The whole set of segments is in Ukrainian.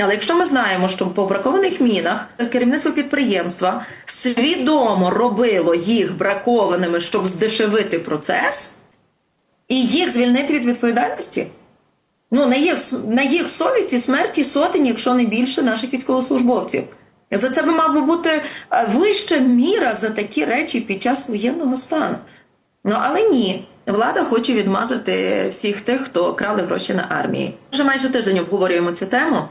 Але якщо ми знаємо, що по бракованих мінах керівництво підприємства свідомо робило їх бракованими, щоб здешевити процес, і їх звільнити від відповідальності. Ну, на їх, на їх совісті смерті сотень, якщо не більше, наших військовослужбовців. За це би мав би бути е, вища міра за такі речі під час воєнного стану. Ну але ні, влада хоче відмазати всіх тих, хто крали гроші на армії. Вже майже тиждень обговорюємо цю тему.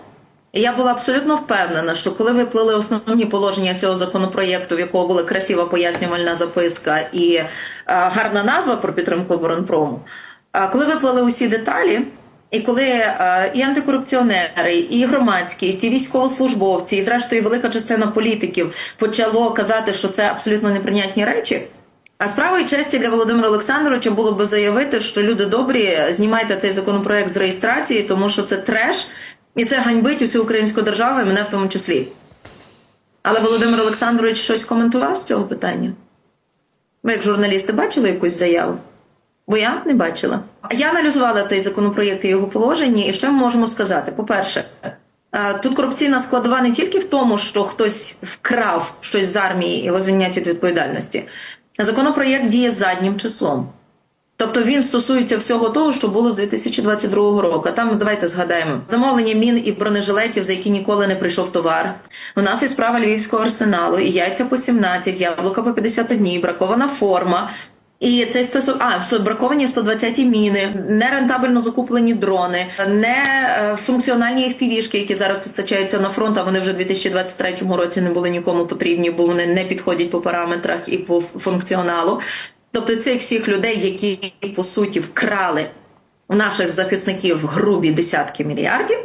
Я була абсолютно впевнена, що коли виплили основні положення цього законопроєкту, в якого була красива пояснювальна записка і е, гарна назва про підтримку оборонпрому, е, коли виплили усі деталі, і коли е, і антикорупціонери, і громадськість, і військовослужбовці, і зрештою велика частина політиків почало казати, що це абсолютно неприйнятні речі. А справою честі для Володимира Олександровича було би заявити, що люди добрі, знімайте цей законопроект з реєстрації, тому що це треш, і це ганьбить усю українську державу, і мене в тому числі. Але Володимир Олександрович щось коментував з цього питання? Ви, як журналісти, бачили якусь заяву? Бо я не бачила. Я аналізувала цей законопроєкт і його положення, і що ми можемо сказати? По-перше, е, тут корупційна складова не тільки в тому, що хтось вкрав щось з армії і його звільнять від відповідальності. Законопроєкт діє заднім числом. Тобто він стосується всього того, що було з 2022 року. Там давайте згадаємо замовлення мін і бронежилетів, за які ніколи не прийшов товар. У нас є справа львівського арсеналу, і яйця по 17, яблука по 51, бракована форма. І цей список, а браковані 120 міни, нерентабельно закуплені дрони, не е, функціональні FPV-шки, які зараз постачаються на фронт, а вони вже в 2023 році не були нікому потрібні, бо вони не підходять по параметрах і по функціоналу. Тобто цих всіх людей, які по суті вкрали у наших захисників грубі десятки мільярдів,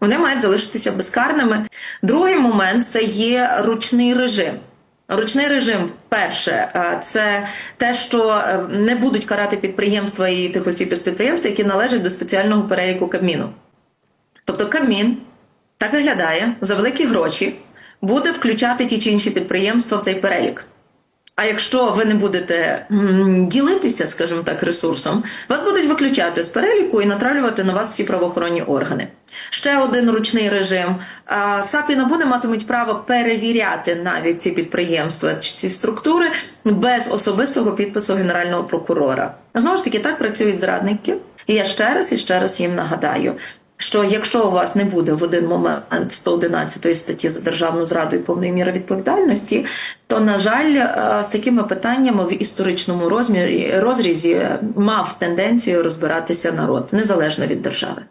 вони мають залишитися безкарними. Другий момент це є ручний режим. Ручний режим, перше, е, це те, що е, не будуть карати підприємства і тих осіб із підприємства, які належать до спеціального переліку Кабміну. Тобто Кабмін так виглядає за великі гроші, буде включати ті чи інші підприємства в цей перелік. А якщо ви не будете ділитися, скажімо так, ресурсом, вас будуть виключати з переліку і натравлювати на вас всі правоохоронні органи. Ще один ручний режим. САП і НАБУ матимуть право перевіряти навіть ці підприємства чи ці структури без особистого підпису генерального прокурора. Знову ж таки, так працюють зрадники. І я ще раз і ще раз їм нагадаю. Що якщо у вас не буде в один момент 111 статті за державну зраду і повної міри відповідальності, то на жаль, е, з такими питаннями в історичному розмірі розрізі мав тенденцію розбиратися народ незалежно від держави.